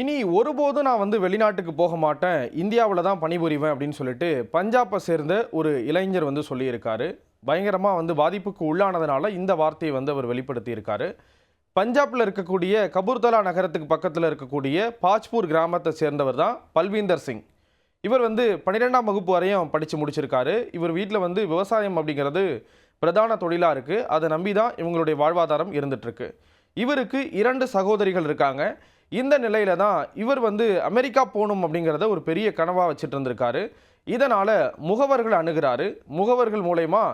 இனி ஒருபோதும் நான் வந்து வெளிநாட்டுக்கு போக மாட்டேன் இந்தியாவில் தான் பணிபுரிவேன் அப்படின்னு சொல்லிட்டு பஞ்சாப்பை சேர்ந்த ஒரு இளைஞர் வந்து சொல்லியிருக்காரு. பயங்கரமாக வந்து பாதிப்புக்கு உள்ளானதுனால இந்த வார்த்தையை வந்து அவர் வெளிப்படுத்தியிருக்காரு. பஞ்சாபில் இருக்கக்கூடிய கபூர்தலா நகரத்துக்கு பக்கத்தில் இருக்கக்கூடிய பாஜ்பூர் கிராமத்தை சேர்ந்தவர் தான் பல்வீந்தர் சிங். இவர் வந்து பன்னிரெண்டாம் வகுப்பு வரையும் படித்து முடிச்சிருக்காரு. இவர் வீட்டில் வந்து விவசாயம் அப்படிங்கிறது பிரதான தொழிலாக இருக்குது அதை நம்பி தான் இவங்களுடைய வாழ்வாதாரம் இருந்துகிட்ருக்கு இவருக்கு இரண்டு சகோதரிகள் இருக்காங்க. இந்த நிலையில தான் இவர் வந்து அமெரிக்கா போகணும் அப்படிங்கிறத ஒரு பெரிய கனவாக வச்சுட்டு இருந்திருக்காரு இதனால் முகவர்கள் அணுகிறாரு. முகவர்கள் மூலயமா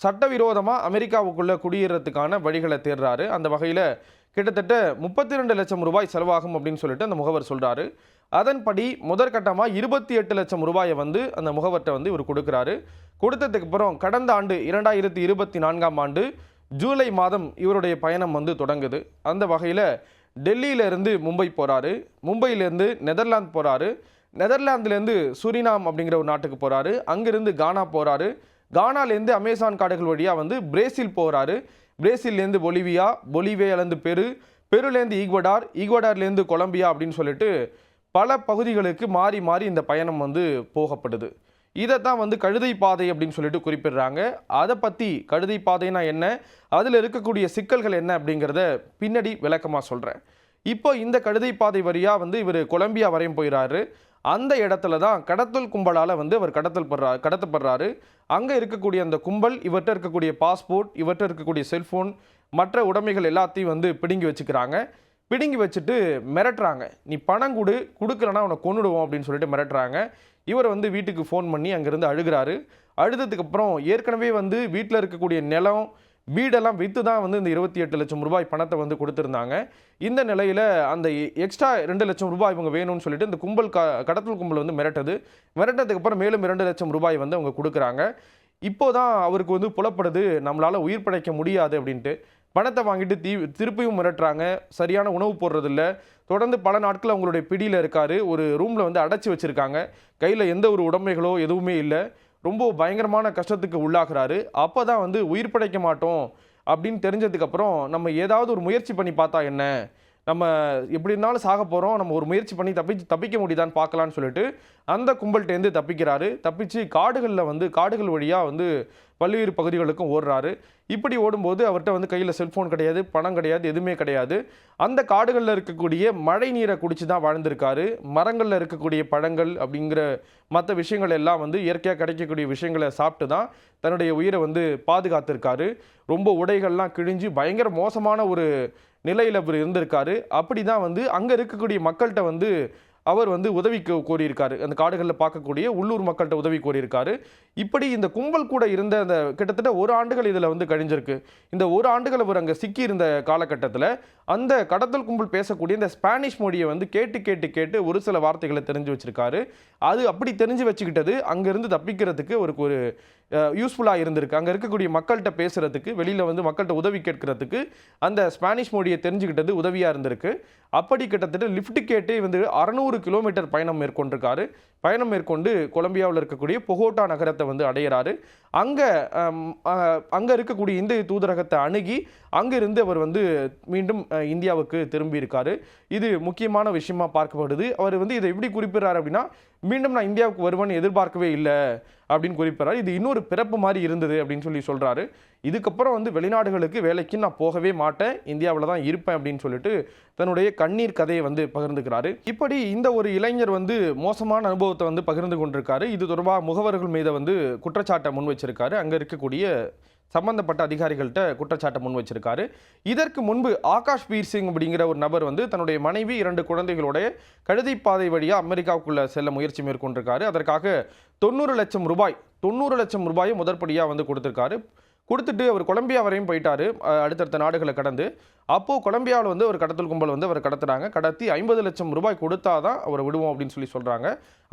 சட்டவிரோதமாக அமெரிக்காவுக்குள்ளே குடியேறதுக்கான வழிகளை தேடுறாரு. அந்த வகையில் கிட்டத்தட்ட முப்பத்தி ரெண்டு லட்சம் ரூபாய் செலவாகும் அப்படின்னு சொல்லிட்டு அந்த முகவர் சொல்கிறாரு அதன்படி முதற்கட்டமாக இருபத்தி எட்டு லட்சம் ரூபாயை வந்து அந்த முகவர்கிட்ட வந்து இவர் கொடுக்குறாரு. கொடுத்ததுக்கு அப்புறம் கடந்த ஆண்டு இரண்டாயிரத்தி இருபத்தி நான்காம் ஆண்டு ஜூலை மாதம் இவருடைய பயணம் வந்து தொடங்குது. அந்த வகையில் டெல்லியிலேருந்து மும்பை போகிறாரு மும்பையிலேருந்து நெதர்லாந்து போகிறாரு நெதர்லாந்துலேருந்து சுரினாம் அப்படிங்கிற ஒரு நாட்டுக்கு போகிறாரு அங்கேருந்து கானா போகிறாரு கானாலேருந்து அமேசான் காடுகள் வழியாக வந்து பிரேசில் போகிறாரு பிரேசில்லேருந்து பொலிவியா பொலிவியாலேருந்து பெரு பெருலேருந்து ஈக்வடார் ஈக்வடார்லேருந்து கொலம்பியா அப்படின்னு சொல்லிட்டு பல பகுதிகளுக்கு மாறி மாறி இந்த பயணம் வந்து போகப்படுது. இதை தான் வந்து கழுதை பாதை அப்படின்னு சொல்லிட்டு குறிப்பிடுறாங்க. அதை பற்றி கழுதை பாதைனா என்ன? அதில் இருக்கக்கூடிய சிக்கல்கள் என்ன அப்படிங்கிறத பின்னாடி விளக்கமாக சொல்கிறேன் இப்போ இந்த கழுதை பாதை வரியாக வந்து இவர் கொலம்பியா வரையும் போயிறாரு. அந்த இடத்துல தான் கடத்தல் கும்பலால் வந்து அவர் கடத்தல் படுறா கடத்தப்படுறாரு. அங்கே இருக்கக்கூடிய அந்த கும்பல் இவர்கிட்ட இருக்கக்கூடிய பாஸ்போர்ட் இவர்கிட்ட இருக்கக்கூடிய செல்ஃபோன் மற்ற உடைமைகள் எல்லாத்தையும் வந்து பிடுங்கி வச்சுக்கிறாங்க. பிடுங்கி வச்சுட்டு மிரட்டுறாங்க. நீ பணம் கொடு கொடுக்கலன்னா அவனை கொண்டுடுவோம் அப்படின்னு சொல்லிட்டு மிரட்டுறாங்க. இவர் வந்து வீட்டுக்கு ஃபோன் பண்ணி அங்கேருந்து அழுகிறாரு. அழுததுக்கப்புறம் ஏற்கனவே வந்து வீட்டில் இருக்கக்கூடிய நிலம் வீடெல்லாம் விற்று தான் வந்து இந்த இருபத்தி எட்டு லட்சம் ரூபாய் பணத்தை வந்து கொடுத்துருந்தாங்க. இந்த நிலையில் அந்த எக்ஸ்ட்ரா ரெண்டு லட்சம் ரூபாய் இவங்க வேணும்னு சொல்லிட்டு இந்த கும்பல் க கடத்தல் கும்பல் வந்து மிரட்டது. மிரட்டதுக்கு அப்புறம் மேலும் இரண்டு லட்சம் ரூபாய் வந்து அவங்க கொடுக்குறாங்க. இப்போ தான் அவருக்கு வந்து புலப்படுது. நம்மளால் உயிர் பிழைக்க முடியாது அப்படின்ட்டு. பணத்தை வாங்கிட்டு தீ திருப்பியும் மிரட்டுறாங்க. சரியான உணவு போடுறதில்ல. தொடர்ந்து பல நாட்கள் அவங்களுடைய பிடியில் இருக்கார். ஒரு ரூமில் வந்து அடைச்சி வச்சுருக்காங்க. கையில் எந்த ஒரு உடமைகளோ எதுவுமே இல்லை. ரொம்ப பயங்கரமான கஷ்டத்துக்கு உள்ளாகிறாரு. அப்போ தான் வந்து உயிர் படைக்க மாட்டோம் அப்படின்னு தெரிஞ்சதுக்கப்புறம் நம்ம ஏதாவது ஒரு முயற்சி பண்ணி பார்த்தா என்ன? நம்ம எப்படி இருந்தாலும் சாக போகிறோம் நம்ம ஒரு முயற்சி பண்ணி தப்பி தப்பிக்க முடியுதான்னு பார்க்கலான்னு சொல்லிட்டு அந்த கும்பல்கிட்டேருந்து தப்பிக்கிறாரு. தப்பிச்சு காடுகளில் வந்து காடுகள் வழியாக வந்து பல்வேறு பகுதிகளுக்கும் ஓடுறாரு. இப்படி ஓடும்போது அவர்கிட்ட வந்து கையில் செல்ஃபோன் கிடையாது பணம் கிடையாது எதுவுமே கிடையாது. அந்த காடுகளில் இருக்கக்கூடிய மழை நீரை குடிச்சு தான் வாழ்ந்திருக்காரு. மரங்களில் இருக்கக்கூடிய பழங்கள் அப்படிங்கிற மற்ற விஷயங்கள் எல்லாம் வந்து இயற்கையாக கிடைக்கக்கூடிய விஷயங்களை சாப்பிட்டு தான் தன்னுடைய உயிரை வந்து பாதுகாத்திருக்காரு. ரொம்ப உடைகள்லாம் கிழிஞ்சு பயங்கர மோசமான ஒரு நிலையில் அவர் இருந்திருக்காரு. அப்படி தான் வந்து அங்கே இருக்கக்கூடிய மக்கள்கிட்ட வந்து அவர் வந்து உதவி கோரியிருக்காரு. அந்த காடுகளில் பார்க்கக்கூடிய உள்ளூர் மக்கள்கிட்ட உதவி கோரியிருக்காரு. இப்படி இந்த கும்பல் கூட இருந்த அந்த கிட்டத்தட்ட ஒரு ஆண்டுகள் இதில் வந்து கழிஞ்சிருக்கு. இந்த ஒரு ஆண்டுகள் அவர் அங்கே சிக்கி இருந்த காலகட்டத்தில் அந்த கடத்தல் கும்பல் பேசக்கூடிய இந்த ஸ்பானிஷ் மொழியை வந்து கேட்டு கேட்டு கேட்டு ஒரு சில வார்த்தைகளை தெரிஞ்சு வச்சிருக்காரு. அது அப்படி தெரிஞ்சு வச்சுக்கிட்டது அங்கேருந்து தப்பிக்கிறதுக்கு அவருக்கு ஒரு யூஸ்ஃபுல்லாக இருந்திருக்கு. அங்கே இருக்கக்கூடிய மக்கள்கிட்ட பேசுகிறதுக்கு வெளியில் வந்து மக்கள்கிட்ட உதவி கேட்கறதுக்கு அந்த ஸ்பானிஷ் மொழியை தெரிஞ்சுக்கிட்டது உதவியாக இருந்திருக்கு. அப்படி கிட்டத்தட்ட லிஃப்ட் கேட்டே வந்து அறநூறு கிலோமீட்டர் பயணம் மேற்கொண்டிருக்காரு. பயணம் மேற்கொண்டு கொலம்பியாவில் இருக்கக்கூடிய பொகோட்டா நகரத்தை வந்து அடையிறாரு. அங்கே அங்கே இருக்கக்கூடிய இந்திய தூதரகத்தை அணுகி அங்கிருந்து அவர் வந்து மீண்டும் இந்தியாவுக்கு திரும்பியிருக்காரு. இது முக்கியமான விஷயமா பார்க்கப்படுது. அவர் வந்து இதை எப்படி குறிப்பிடுறாரு அப்படின்னா மீண்டும் நான் இந்தியாவுக்கு வருவேன்னு எதிர்பார்க்கவே இல்லை. அப்படின்னு குறிப்பிட்றாரு. இது இன்னொரு பிறப்பு மாதிரி இருந்தது அப்படின்னு சொல்லி சொல்கிறாரு இதுக்கப்புறம் வந்து வெளிநாடுகளுக்கு வேலைக்கு நான் போகவே மாட்டேன். இந்தியாவில் தான் இருப்பேன் அப்படின்னு சொல்லிட்டு தன்னுடைய கண்ணீர் கதையை வந்து பகிர்ந்துக்கிறாரு. இப்படி இந்த ஒரு இளைஞர் வந்து மோசமான அனுபவத்தை வந்து பகிர்ந்து கொண்டிருக்காரு. இது தொடர்பாக முகவர்கள் மீது வந்து குற்றச்சாட்டை முன் வச்சிருக்காரு அங்கே இருக்கக்கூடிய சம்பந்தப்பட்ட அதிகாரிகள்கிட்ட குற்றச்சாட்டை முன் வச்சிருக்காரு. இதற்கு முன்பு ஆகாஷ் பீர் சிங் அப்படிங்கிற ஒரு நபர் வந்து தன்னுடைய மனைவி இரண்டு குழந்தைகளுடைய கழுதைப்பாதை வழியாக அமெரிக்காவுக்குள்ளே செல்ல முயற்சி மேற்கொண்டிருக்காரு. அதற்காக தொண்ணூறு லட்சம் ரூபாய் தொண்ணூறு லட்சம் ரூபாயை முதற்படியாக வந்து கொடுத்துருக்காரு. கொடுத்துட்டு அவர் கொலம்பியா வரையும் போயிட்டாரு அடுத்தடுத்த நாடுகளை கடந்து. அப்போது கொலம்பியாவில் வந்து ஒரு கடத்தல் கும்பல் வந்து அவர் கடத்துறாங்க. கடத்தி ஐம்பது லட்சம் ரூபாய் கொடுத்தா தான் அவரை விடுவோம் அப்படின்னு சொல்லி சொல்கிறாங்க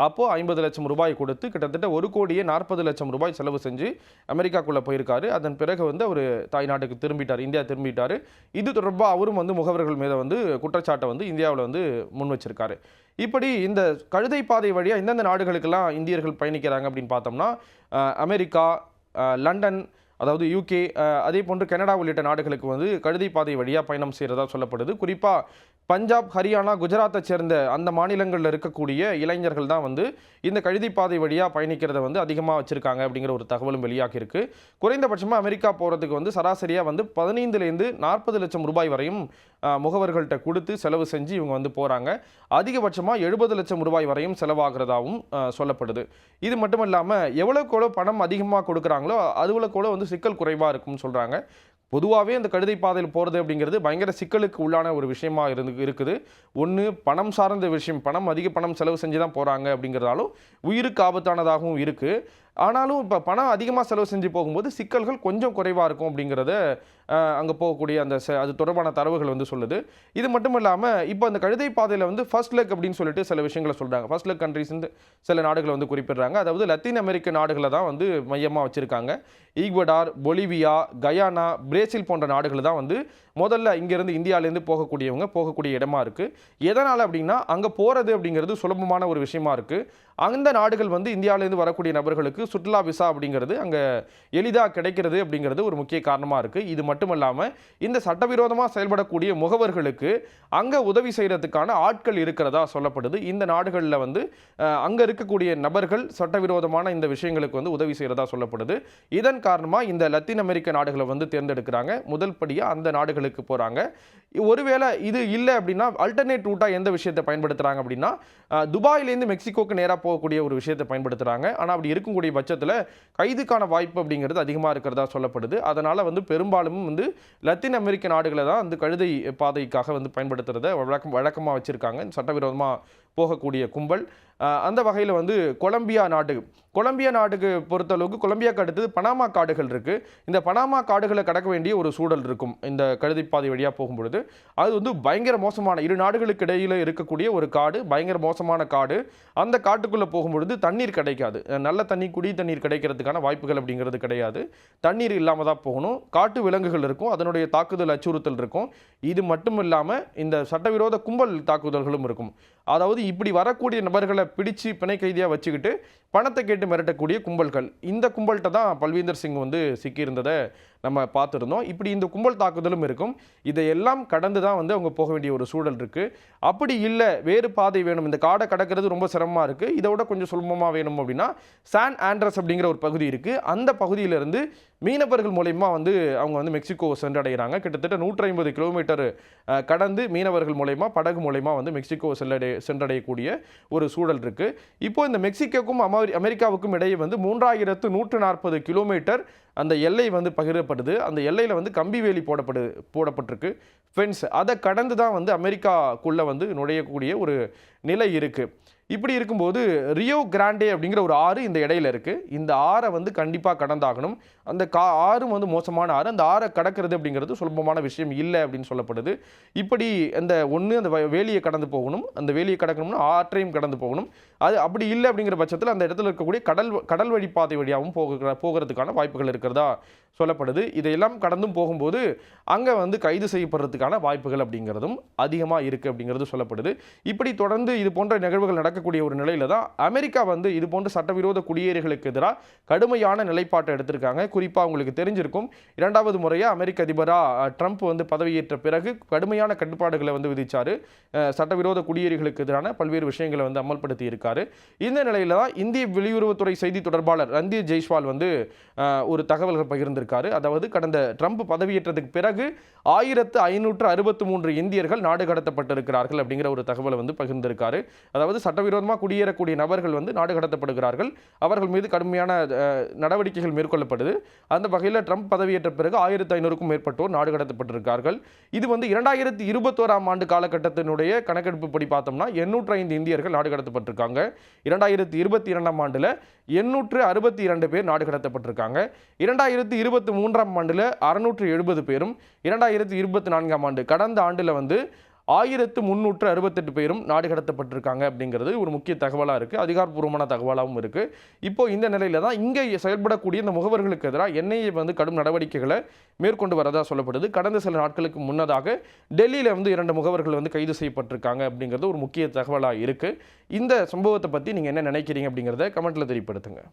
அப்போது ஐம்பது லட்சம் ரூபாய் கொடுத்து கிட்டத்தட்ட ஒரு கோடியே நாற்பது லட்சம் ரூபாய் செலவு செஞ்சு அமெரிக்காக்குள்ளே போயிருக்காரு. அதன் பிறகு வந்து அவர் தாய்நாட்டுக்கு திரும்பிட்டார் இந்தியா திரும்பிட்டார். இது தொடர்பாக அவரும் வந்து முகவர்கள் மீது வந்து குற்றச்சாட்டை வந்து இந்தியாவில் வந்து முன் வச்சிருக்காரு. இப்படி இந்த கழுதை பாதை வழியாக எந்தெந்த நாடுகளுக்கெல்லாம் இந்தியர்கள் பயணிக்கிறாங்க அப்படின்னு பார்த்தோம்னா அமெரிக்கா லண்டன் அதாவது யூகே அதே போன்று கனடா உள்ளிட்ட நாடுகளுக்கு வந்து கழுதை பாதை வழியாக பயணம் செய்கிறதா சொல்லப்படுது. குறிப்பாக பஞ்சாப் ஹரியானா குஜராத்தை சேர்ந்த அந்த மாநிலங்களில் இருக்கக்கூடிய இளைஞர்கள் தான் வந்து இந்த கழுதி பாதை வழியாக பயணிக்கிறத வந்து அதிகமாக வச்சுருக்காங்க அப்படிங்கிற ஒரு தகவலும் வெளியாகியிருக்கு. குறைந்தபட்சமாக அமெரிக்கா போகிறதுக்கு வந்து சராசரியாக வந்து பதினைந்துலேருந்து நாற்பது லட்சம் ரூபாய் வரையும் முகவர்கள்ட்ட கொடுத்து செலவு செஞ்சு இவங்க வந்து போகிறாங்க அதிகபட்சமாக எழுபது லட்சம் ரூபாய் வரையும் செலவாகிறதாகவும் சொல்லப்படுது. இது மட்டும் இல்லாமல் எவ்வளோக்கு எவ்வளோ பணம் அதிகமாக கொடுக்குறாங்களோ அதுவளோக்கு வந்து சிக்கல் குறைவாக இருக்கும்னு சொல்கிறாங்க பொதுவாகவே அந்த கழுதை பாதையில் போகிறது அப்படிங்கிறது பயங்கர சிக்கலுக்கு உள்ளான ஒரு விஷயமா இருந்து இருக்குது. ஒன்று பணம் சார்ந்த விஷயம் பணம் அதிக பணம் செலவு செஞ்சு தான் போகிறாங்க அப்படிங்கிறதாலும் உயிருக்கு ஆபத்தானதாகவும் இருக்குது ஆனாலும் இப்போ பணம் அதிகமாக செலவு செஞ்சு போகும்போது சிக்கல்கள் கொஞ்சம் குறைவாக இருக்கும் அப்படிங்கிறத அங்கே போகக்கூடிய அந்த ச- அது தொடர்பான தரவுகள் வந்து சொல்லுது. இது மட்டும் இல்லாமல் இப்போ அந்த கழுதை பாதையில் வந்து ஃபர்ஸ்ட் லெக் அப்படின்னு சொல்லிட்டு சில விஷயங்களை சொல்கிறாங்க ஃபர்ஸ்ட் லெக் கண்ட்ரிஸ் சில நாடுகளை வந்து குறிப்பிடுறாங்க. அதாவது லத்தீன் அமெரிக்க நாடுகளை தான் வந்து மையமாக வச்சுருக்காங்க. ஈக்வடார் பொலிவியா கயானா பிரேசில் போன்ற நாடுகளை தான் வந்து முதல்ல இங்கேருந்து இந்தியாவிலேருந்து போகக்கூடியவங்க போகக்கூடிய இடமா இருக்குது எதனால் அப்படின்னா அங்கே போகிறது அப்படிங்கிறது சுலபமான ஒரு விஷயமா இருக்குது அந்த நாடுகள் வந்து இந்தியாவிலேருந்து வரக்கூடிய நபர்களுக்கு சுற்றுலா விசா அப்படிங்கிறது அங்கே எளிதாக கிடைக்கிறது அப்படிங்கிறது ஒரு முக்கிய காரணமாக இருக்குது இது மட்டும் இல்லாமல் இந்த சட்டவிரோதமாக செயல்படக்கூடிய முகவர்களுக்கு அங்கே உதவி செய்கிறதுக்கான ஆட்கள் இருக்கிறதா சொல்லப்படுது. இந்த நாடுகளில் வந்து அங்கே இருக்கக்கூடிய நபர்கள் சட்டவிரோதமான இந்த விஷயங்களுக்கு வந்து உதவி செய்கிறதா சொல்லப்படுது. இதன் காரணமாக இந்த லத்தீன் அமெரிக்க நாடுகளை வந்து தேர்ந்தெடுக்கிறாங்க. முதல் படியாக அந்த நாடுகளுக்கு போகிறாங்க ஒருவேளை இது இல்லை அப்படின்னா அல்டர்னேட் ரூட்டாக எந்த விஷயத்தை பயன்படுத்துகிறாங்க அப்படின்னா துபாயிலேருந்து மெக்சிகோக்கு நேராக போகக்கூடிய ஒரு விஷயத்தை பயன்படுத்துகிறாங்க ஆனால் அப்படி இருக்கக்கூடிய பட்சத்தில் கைதுக்கான வாய்ப்பு அப்படிங்கிறது அதிகமாக இருக்கிறதா சொல்லப்படுது. அதனால் வந்து பெரும்பாலும் வந்து லத்தீன் அமெரிக்க நாடுகளை தான் வந்து கழுதை பாதைக்காக வந்து பயன்படுத்துகிறத வழக்கம் வழக்கமாக வச்சுருக்காங்க. சட்டவிரோதமாக போகக்கூடிய கும்பல் அந்த வகையில் வந்து கொலம்பியா நாடு. கொலம்பியா நாட்டுக்கு பொறுத்தளவுக்கு கொலம்பியாக்கு அடுத்தது பனாமா காடுகள் இருக்குது இந்த பனாமா காடுகளை கடக்க வேண்டிய ஒரு சூழல் இருக்கும். இந்த கழுதிப்பாதை வழியாக போகும்பொழுது அது வந்து பயங்கர மோசமான இரு நாடுகளுக்கு இடையில் இருக்கக்கூடிய ஒரு காடு பயங்கர மோசமான காடு. அந்த காட்டுக்குள்ளே போகும்பொழுது தண்ணீர் கிடைக்காது. நல்ல தண்ணி குடி தண்ணீர் கிடைக்கிறதுக்கான வாய்ப்புகள் அப்படிங்கிறது கிடையாது. தண்ணீர் இல்லாமல் தான் போகணும். காட்டு விலங்குகள் இருக்கும். அதனுடைய தாக்குதல் அச்சுறுத்தல் இருக்கும். இது மட்டும் இல்லாமல் இந்த சட்டவிரோத கும்பல் தாக்குதல்களும் இருக்கும். அதாவது இப்படி வரக்கூடிய நபர்களை பிடிச்சு பிணை கைதியாக வச்சுக்கிட்டு பணத்தை கேட்டு மிரட்டக்கூடிய கும்பல்கள். இந்த கும்பல்கிட்ட தான் பல்வீந்தர் சிங் வந்து சிக்கியிருந்ததை நம்ம பார்த்துருந்தோம். இப்படி இந்த கும்பல் தாக்குதலும் இருக்கும். இதையெல்லாம் கடந்து தான் வந்து அவங்க போக வேண்டிய ஒரு சூழல் இருக்குது அப்படி இல்லை வேறு பாதை வேணும். இந்த காடை கடக்கிறது ரொம்ப சிரமமாக இருக்குது இதை விட கொஞ்சம் சுலபமாக வேணும் அப்படின்னா சான் ஆண்ட்ரஸ் அப்படிங்கிற ஒரு பகுதி இருக்குது அந்த பகுதியிலிருந்து மீனவர்கள் மூலயமா வந்து அவங்க வந்து மெக்சிகோ சென்றடைகிறாங்க. கிட்டத்தட்ட நூற்றி ஐம்பது கிலோமீட்டர் கடந்து மீனவர்கள் மூலயமா படகு மூலயமா வந்து மெக்சிகோ செல்லடை சென்றடையக்கூடிய ஒரு சூழல் இருக்குது இப்போ இந்த மெக்சிகோக்கும் அமெரி அமெரிக்காவுக்கும் இடையே வந்து மூன்றாயிரத்து நூற்று நாற்பது கிலோமீட்டர் அந்த எல்லை வந்து பகிரப்படுது. அந்த எல்லையில் வந்து கம்பி வேலி போடப்படு போடப்பட்டிருக்கு. ஃபென்ஸ் அதை கடந்து தான் வந்து அமெரிக்காக்குள்ளே வந்து நுழையக்கூடிய ஒரு நிலை இருக்குது இப்படி இருக்கும்போது ரியோ கிராண்டே அப்படிங்கிற ஒரு ஆறு இந்த இடையில இருக்குது இந்த ஆறை வந்து கண்டிப்பாக கடந்தாகணும். அந்த கா ஆறும் வந்து மோசமான ஆறு. அந்த ஆறை கடக்கிறது அப்படிங்கிறது சுலபமான விஷயம் இல்லை அப்படின்னு சொல்லப்படுது. இப்படி அந்த ஒன்று அந்த வ- வேலியை கடந்து போகணும். அந்த வேலியை கடக்கணும்னா ஆற்றையும் கடந்து போகணும். அது அப்படி இல்லை அப்படிங்கிற பட்சத்தில் அந்த இடத்துல இருக்கக்கூடிய கடல் கடல் வழி பாதை வழியாகவும் போகிற போகிறதுக்கான வாய்ப்புகள் இருக்கிறதா சொல்லப்படுது. இதையெல்லாம் கடந்தும் போகும்போது அங்கே வந்து கைது செய்யப்படுறதுக்கான வாய்ப்புகள் அப்படிங்கிறதும் அதிகமாக இருக்குது அப்படிங்கிறது சொல்லப்படுது. இப்படி தொடர்ந்து இது போன்ற நிகழ்வுகள் நடக்க நடக்கக்கூடிய ஒரு நிலையில தான் அமெரிக்கா வந்து இது போன்ற சட்டவிரோத குடியேறிகளுக்கு எதிராக கடுமையான நிலைப்பாட்டை எடுத்திருக்காங்க. குறிப்பாக உங்களுக்கு தெரிஞ்சிருக்கும் இரண்டாவது முறையாக அமெரிக்க அதிபராக ட்ரம்ப் வந்து பதவியேற்ற பிறகு கடுமையான கட்டுப்பாடுகளை வந்து விதித்தார் சட்டவிரோத குடியேறிகளுக்கு எதிரான பல்வேறு விஷயங்களை வந்து அமல்படுத்தி இருக்காரு இந்த நிலையில் தான் இந்திய வெளியுறவுத்துறை செய்தி தொடர்பாளர் ரந்தீர் ஜெய்ஸ்வால் வந்து ஒரு தகவல்கள் பகிர்ந்திருக்காரு. அதாவது கடந்த ட்ரம்ப் பதவியேற்றதுக்கு பிறகு ஆயிரத்து ஐநூற்று அறுபத்து மூன்று இந்தியர்கள் நாடு கடத்தப்பட்டிருக்கிறார்கள் அப்படிங்கிற ஒரு தகவலை வந்து பகிர்ந்திருக்காரு. அதாவது சட்ட சட்டவிரோதமாக குடியேறக்கூடிய நபர்கள் வந்து நாடு கடத்தப்படுகிறார்கள். அவர்கள் மீது கடுமையான நடவடிக்கைகள் மேற்கொள்ளப்படுது. அந்த வகையில் ட்ரம்ப் பதவியேற்ற பிறகு ஆயிரத்தி ஐநூறுக்கும் மேற்பட்டோர் நாடு கடத்தப்பட்டிருக்கார்கள். இது வந்து இரண்டாயிரத்தி இருபத்தோராம் ஆண்டு காலகட்டத்தினுடைய கணக்கெடுப்பு படி பார்த்தோம்னா எண்ணூற்று ஐந்து இந்தியர்கள் நாடு கடத்தப்பட்டிருக்காங்க. இரண்டாயிரத்தி இருபத்தி இரண்டாம் ஆண்டில் எண்ணூற்று அறுபத்தி இரண்டு பேர் நாடு கடத்தப்பட்டிருக்காங்க. இரண்டாயிரத்தி இருபத்தி மூன்றாம் ஆண்டில் அறுநூற்று எழுபது பேரும் இரண்டாயிரத்தி இருபத்தி நான்காம் ஆண்டு கடந்த ஆண்டில் வந்து ஆயிரத்து முந்நூற்று அறுபத்தெட்டு பேரும் நாடு கடத்தப்பட்டிருக்காங்க அப்படிங்கிறது ஒரு முக்கிய தகவலாக இருக்குது அதிகாரப்பூர்வமான தகவலாகவும் இருக்குது இப்போது இந்த நிலையில் தான் இங்கே செயல்படக்கூடிய இந்த முகவர்களுக்கு எதிராக என்ஐஏ வந்து கடும் நடவடிக்கைகளை மேற்கொண்டு வரதாக சொல்லப்படுது. கடந்த சில நாட்களுக்கு முன்னதாக டெல்லியில் வந்து இரண்டு முகவர்கள் வந்து கைது செய்யப்பட்டிருக்காங்க அப்படிங்கிறது ஒரு முக்கிய தகவலாக இருக்குது இந்த சம்பவத்தை பற்றி நீங்கள் என்ன நினைக்கிறீங்க அப்படிங்கிறத கமெண்ட்டில் தெரியப்படுத்துங்க.